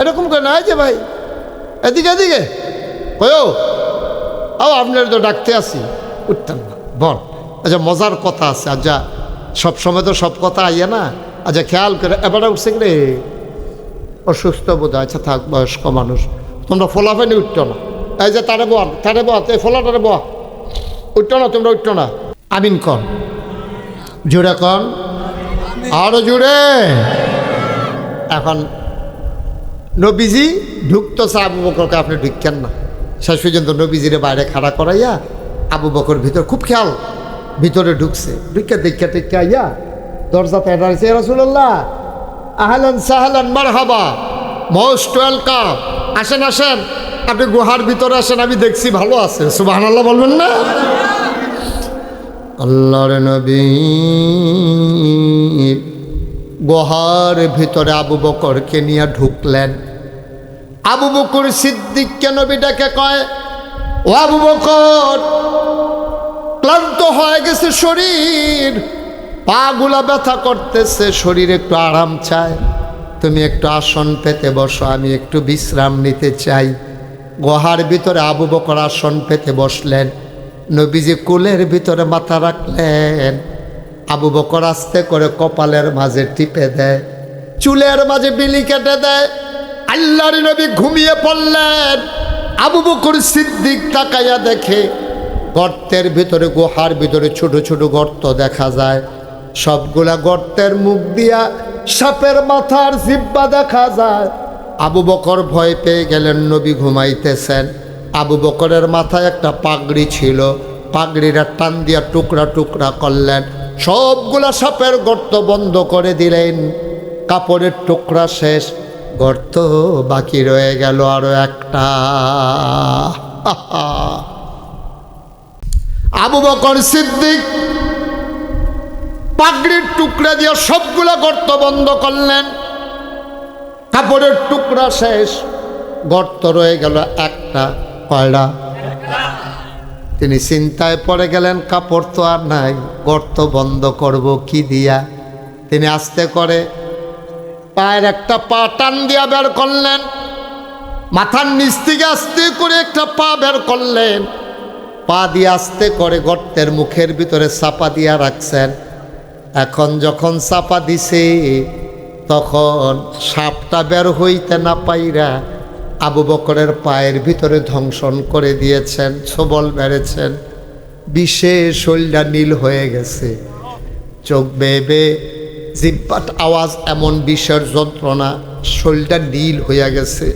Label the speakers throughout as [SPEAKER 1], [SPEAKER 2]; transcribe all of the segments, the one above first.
[SPEAKER 1] এরকম করে না যে ভাই। এদিকে এদিকে। কয়ো ও আপনার তো ডাকতে আসি। উঠতেন না, বল। আচ্ছা মজার কথা আছে। আচ্ছা সব সময় তো সব কথা আইয়া না। আচ্ছা খেয়াল করে, এবারে উঠছে রে অসুস্থ বোধ। আচ্ছা থাক, বয়স্ক মানুষ। তোমরা ফোলাফানি উঠতো না। এই যে, তারে বল তারে বল, এই ফোলাটারে বল। উঠতো না, তোমরা উঠতো না। আমিন কন। জুড়ে কন। আরও জুড়ে এখন নবীজি ঢুকতেছে আবু বকরকে, আপনি ঢুকছেন না। শেষ পর্যন্ত নবীজিরে বাইরে খাড়া করাইয়া আবু বকর ভিতর, খুব খেয়াল, ভিতরে ঢুকছে। ঢুকে দেখা টেকা ইয়া দরজাতে দাঁড়িয়েছে রাসুল্লাহ আহলান সাহলান মারহাবা, মোস্ট ওয়েলকাম, আসেন আসেন, আপনি গুহার ভিতরে আসেন, আমি দেখছি ভালো আছে। সুবাহ আল্লাহ বলবেন না? আল্লাহর নবী গুহার ভিতরে আবু বকরকে নিয়ে ঢুকলেন। আবু বকর সিদ্দিককে নবীটাকে কয়, ও আবু বকর, ক্লান্ত হয়ে গেছে শরীর, পাগুলা ব্যথা করতেছে, শরীর একটু আরাম চায়। তুমি একটু আসন পেতে বসো, আমি একটু বিশ্রাম নিতে চাই। গুহার ভিতরে আবু বকর আসন পেতে বসলেন। নবীজি কুলের ভিতরে মাথা রাখলেন। আবু বকর আস্তে করে কপালের মাঝে টিপে দেয়, চুলের মাঝে বিলি কেটে দেয়, আল্লাহর নবী ঘুমিয়ে পড়লেন। আবু বকর সিদ্দিক তাকাইয়া দেখে গর্তের ভিতরে, গুহার ভিতরে ছোট ছোট গর্ত দেখা যায়। সবগুলা গর্তের মুখ দিয়া সাপের মাথার জিব্বা দেখা যায়। আবু বকর ভয় পেয়ে গেলেন, নবী ঘুমাইতেছেন। আবু বকরের মাথায় একটা পাগড়ি ছিল, পাগড়িটা টান দিয়া টুকরা টুকরা করলেন। সবগুলা সাপের গর্ত বন্ধ করে দিলেন। কাপড়ের টুকরা শেষ, গর্ত বাকি রয়ে গেল আরও একটা। আবু বকর সিদ্দিক পাগড়ির টুকরা দিয়ে সবগুলা গর্ত বন্ধ করলেন। কাপড়ের টুকরা শেষ, গর্ত রয়ে গেল একটা কয়লা তিনি চিন্তায় পড়ে গেলেন, কাপড় তো আর নাই, গর্ত বন্ধ করব কি দিয়া? তিনি আস্তে করে পায়ের একটা পা টান দিয়া বের করলেন। মাথার নিচ থেকে আস্তে করে একটা পা বের করলেন। পা দিয়ে আস্তে করে গর্তের মুখের ভিতরে চাপা দিয়া রাখছেন। এখন যখন চাপা দিছে, তখন সাপটা বের হইতে না পাইরা আবু বকরের পায়ের ভিতরে ধ্বংসন করে দিয়েছেন সবল বেড়েছেন বিশেষ শৈলটা নীল হয়ে গেছে। চোখ বেবে জিব্বাট আওয়াজ এমন বিষের যন্ত্রণা, শরীরটা নীল হইয়া গেছে।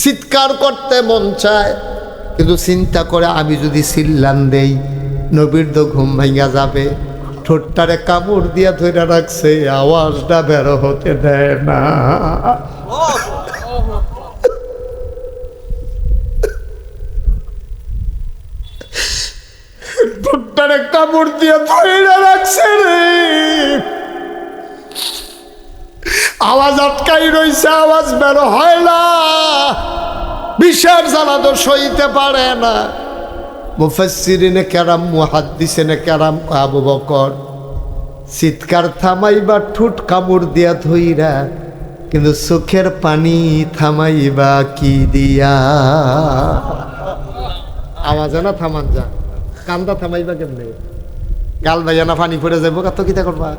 [SPEAKER 1] চিৎকার করতে মন চায়, কিন্তু চিন্তা করে আমি যদি চিল্লান দেই, নবীর তো ঘুম ভাঙা যাবে। ঠোঁটটারে কামড় দিয়া ধরে রাখছে, আওয়াজটা বের হতে দেয় না। ঠোঁটটারে কামড় দিয়া ধরে রাখছে রে। আওয়াজ আটকাই রইছে, আওয়াজ বেরো হয় না। বিষের জ্বালা তো সইতে পারে না। মুফাসসিরিনে কেরাম, মুহাদ্দিসিনে কেরাম আবু বকর, চিৎকার থামাইবা, ঠুট কামড় দিয়া ধইরা, কিন্তু চোখের পানি থামাইবা কি দিয়া? আওয়াজ না থামান যা কান্দা থামাইবা কেমনে? গাল ভাইয়া না পানি পড়ে যাব কত কিতা করবা?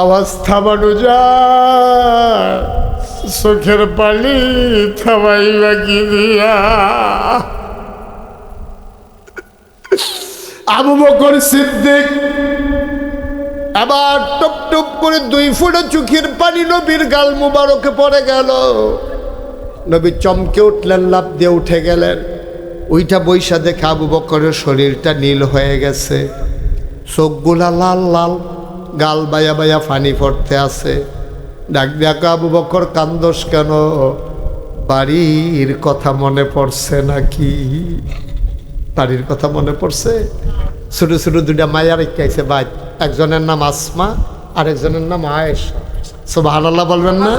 [SPEAKER 1] আওয়াজ থামানো যায়, চোখের পানি থামাইবা কি দিয়া? আবু বকর সিদ্দিক আবার টপ টপ করে দুই ফুটে চোখের পানি নবীর গাল মুবারকে পড়ে গেল। নবী চমকে উঠলেন লাভ দিয়ে উঠে গেলেন। ওইটা বৈশা দেখে আবু বকরের শরীরটা নীল হয়ে গেছে। চোখগুলা লাল লাল গাল বায়া বায়া ফানি পড়তে আছে। ডাক ডাকা আবু বকর কান্দোস কেন? বাড়ির কথা মনে পড়ছে নাকি? বাড়ির কথা মনে পড়ছে? ছোটো ছোটো দুটা মায়া রেখেছে ভাই একজনের নাম আসমা আর একজনের নাম আয়েশ। সব আল্লাহ বলবেন না?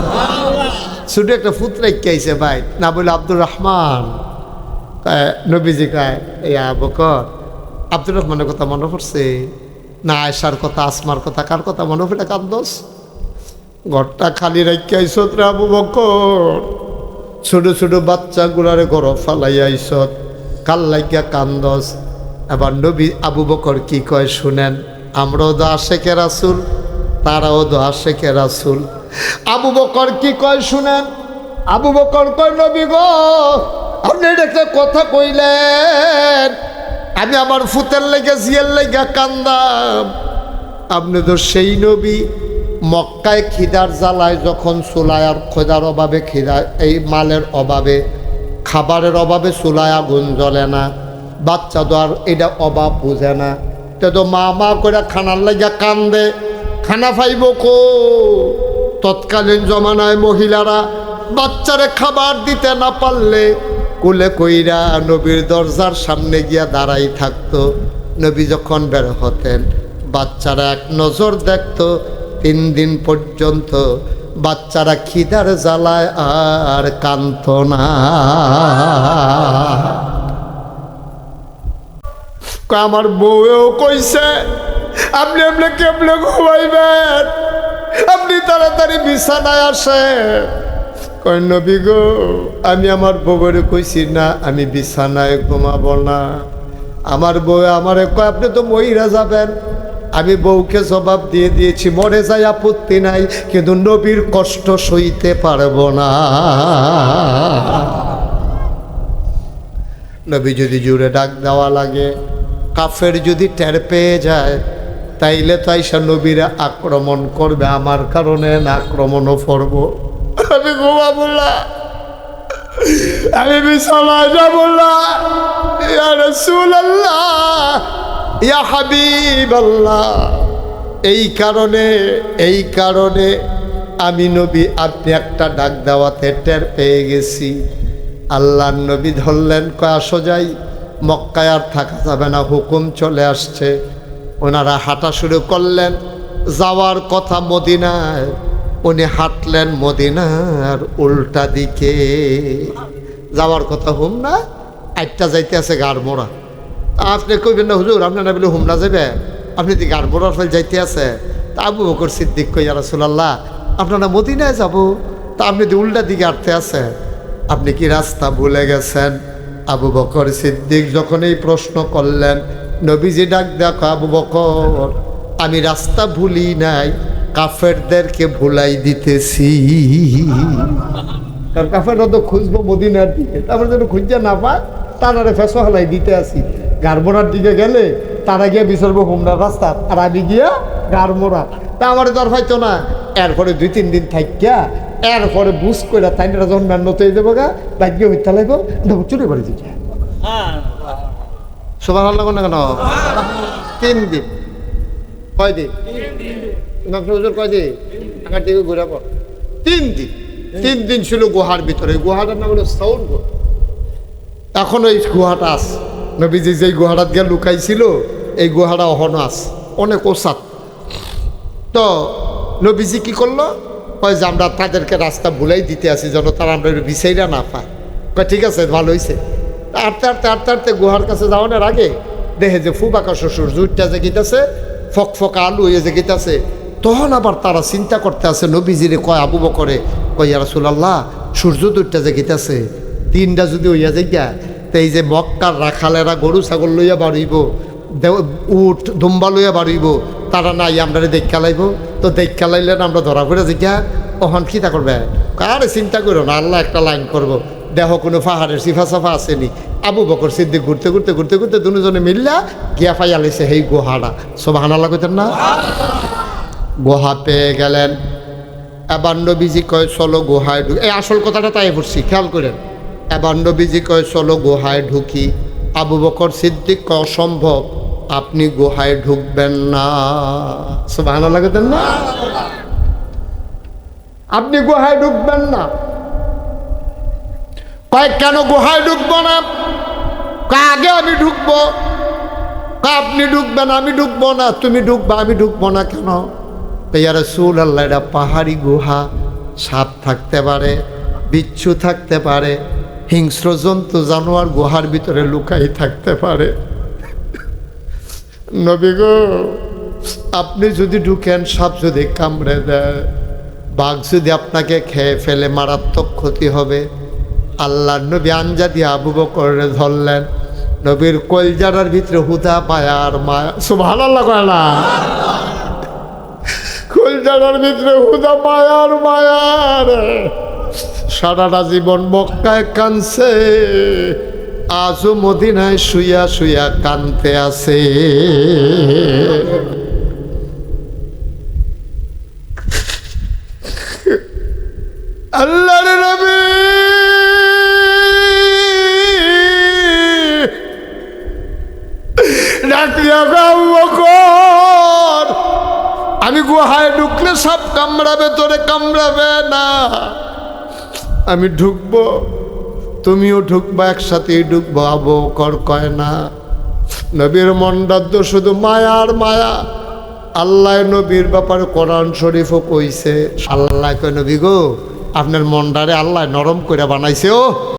[SPEAKER 1] ছোটো একটা ফুত রেখেছে ভাই না বলে আব্দুর রহমান। নবীজি কায়, ইয়া বকর আব্দুর রহমানের কথা মনে পড়ছে? না আয়সার কথা, আসমার কথা, কার কথা মনে পড়ে? কান্দোস ঘরটা খালি রেখে আইসত রে আবু বকর ছোট ছোট বাচ্চাগুলারে ঘর ফালাই আইসত কাল লাগিয়া কান্দস এবার নবী আবু বকর কি কয় শুনেন, আমরাও তো আশেকে রাসুল, তারাও তো আশেকে রাসুল। আবু বকর কি কয় শুনেন আবু বকর কয় নবী গো আপনি একটা কথা কইলেন। আমি আমার ফুতের লেগে, জিয়ের লেগে কান্দাম। আপনি তো সেই নবী, মক্কায় খিদার জ্বালায় যখন চুলায় আর খোদার অভাবে খিদা এই মালের অভাবে, খাবারের অভাবে চুলায় আগুন জ্বলে না। বাচ্চা তো আর এটা অভাব বুঝে না। তে তো মা মা করে খানার লাগিয়া কান্দে। খানা পাইব কো তৎকালীন জমানায় মহিলারা বাচ্চারে খাবার দিতে না পারলে কুলে কইরা নবীর দরজার সামনে গিয়া দাঁড়াই থাকতো। নবী যখন বের হতেন, বাচ্চারা এক নজর দেখত, তিন দিন পর্যন্ত বাচ্চারা খিদার জ্বালায় আর কান্ত না। আমার বউও কইছে, আপনি আপনি কেমনে ঘুমাইবেন? আপনি তাড়াতাড়ি বিছানায় আসেন। কয়, নবী গো, আমি আমার বউয়ের কইছি না, আমি বিছানায় ঘুমাবো না। আমার বউ আমার কয়, আপনি তো মহিরা যাবেন। আমি বউকে জবাব দিয়ে দিয়েছি, মরে যাই আপত্তি নাই, কিন্তু নবীর কষ্ট সইতে পারব না। নবী যদি জুড়ে ডাক দেওয়া লাগে, কাফের যদি টের পেয়ে যায়, তাইলে তো আইসা নবীরা আক্রমণ করবে, আমার কারণে না আক্রমণও করব। এই কারণে এই কারণে আমি নবী, আপনি একটা ডাক দেওয়াতে টের পেয়ে গেছি। আল্লাহ নবী ধরলেন, কয়া সোজাই মক্কায় আর থাকা যাবে না, হুকুম চলে আসছে। ওনারা হাঁটা শুরু করলেন। যাওয়ার কথা মদিনায় উনি হাঁটলেন মদিনার উল্টা দিকে। যাওয়ার কথা হুম না? আটটা যাইতে আছে গাড় মোড়া। আপনি কইবেন না, হুজুর, আপনারা বলে হুমনা যাবে আপনি যদি গাড় মোড়ার ফেল যাইতে আছে? তা আবু বকর সিদ্দিক কই রাসুলাল্লাহ, আপনারা মদিনায় যাব? তা আপনি যদি উল্টা দিকে আটতে আছে। আপনি কি রাস্তা ভুলে গেছেন? আবু বকর সিদ্দিক যখন এই প্রশ্ন করলেন, নবীজি ডাক দেখো আবু বকর, আমি রাস্তা ভুলি নাই কাফেরদেরকে ভুলাই দিতেছি। কারণ কাফেররা তো খুঁজবো মদিনার দিকে। তারপরে যেন খুঁজতে না পায় তারারে ফেসো হালাই দিতে আসি। গারমোড়ার দিকে গেলে তারা গিয়ে বিচারবো হোমনার রাস্তা, আর আমি গিয়া গারমোড়া। তা আমার দর পাইতো না। এরপরে দুই তিন দিন থাকিয়া, এরপরে বুঝ করে তাইনরা যখন মেন্নত হয়ে যাব গা ভাগ্য হইতে লাগবো চুরি বাড়ি দিকে সবার ভালো না কেন? তিন দিন। কয় দিন ডক্টর হুজুর কয় দিন? টাকার দিকে ঘুরে পর তিন দিন। তিন দিন ছিল গুহার ভিতরে। গুহাটার নাম হলো সাউন্ড গুহা। এখন এই গুহাটা আস। নবীজি যেই গুহাটা গিয়ে লুকাইছিল, এই গুহাটা অহনো আস। অনেক ওসাত। তো নবীজি কি করল? কয় যে আমরা তাদেরকে রাস্তা ভুলাই দিতে আসি যেন তারা আমরা বিষয়টা না পায়। কয়, ঠিক আছে, ভালো হয়েছে আটতে আটতে আটতে আটতে গুহার কাছে যাওয়ানোর আগে দেখে যে ফুবাকা শ্বশুর জুটটা যে গীতাছে ফক ফকা আলু হয়ে যে গীতাছে তখন আবার তারা চিন্তা করতে আছে, নবীজিরে কয়, আবু বকরে, কয় রাসুলাল্লাহ, সূর্য দুইটা যে গীতাছে তিনটা যদি হইয়া যাইয়া তো এই যে মক্কার রাখালেরা গরু, ছাগল লইয়া বাড়িব উট, দুম্বা লইয়া বাড়িব তারা নাই আমরা দেখা লাইব। তো দেখা লাইলে আমরা ধরা পড়ে জিজ্ঞা ওহন তা করবে? আরে চিন্তা করো না, আল্লাহ একটা লাইন করব। দেহ কোনো পাহাড়ের সিফা সাফা আসেনি। আবু বকর সিদ্দিক ঘুরতে ঘুরতে ঘুরতে ঘুরতে দুজনে মিললা গিয়া পাই আলিছে সেই গুহাটা সব হানাল্লা কইতেন না? গুহা পেয়ে গেলেন। এবার নবীজি কয়, চলো গুহায় ঢুকি এই আসল কথাটা তাই পড়ছি খেয়াল করেন। এবার নবীজি কয়, চলো গুহায় ঢুকি। আবু বকর সিদ্দিক অসম্ভব, আপনি গুহায় ঢুকবেন না। ভালো লাগতেন না। আপনি গুহায় ঢুকবেন না। কয়, কেন গুহায় ঢুকবো না? আগে আমি ঢুকবো। আপনি ঢুকবেন, আমি ঢুকবো না। তুমি ঢুকবা, আমি ঢুকবো না কেন? ইয়ার সুল আল্লাহ এটা পাহাড়ি গুহা, সাপ থাকতে পারে, বিচ্ছু থাকতে পারে, হিংস্র জন্তু, জানোয়ার গুহার ভিতরে লুকাই থাকতে পারে। নবী গো, আপনি যদি ঢুকেন, সাপ যদি কামড়ে দেয়, বাঘ যদি আপনাকে খেয়ে ফেলে, মারাত্মক ক্ষতি হবে। আল্লাহ নবী আঞ্জা দিয়ে আবু বকরে ধরলেন। নবীর কলজারার ভিতরে হুদা পায়া আর মায়া। সুভান আল্লাহ কয় জায়গার ভিতরে, হুদা মায়ার মায়ার। সারাটা জীবন মক্কায় কানছে আজও মদিনায় শুইয়া শুইয়া কানতে আছে। আল্লাহর ঢুকলে সব কামড়াবে, তোরে কামড়াবে না। আমি ঢুকবো, তুমিও ঢুকবা, একসাথেই ঢুকবো, আবো কর কয় না। নবীর মন্ডাদ্দ শুধু মায়ার মায়া। আল্লাহ নবীর ব্যাপারে কোরআন শরীফও কইছে। আল্লাহ কয়, নবী গো, আপনার মন্ডারে আল্লাহ নরম করে বানাইছে, ও।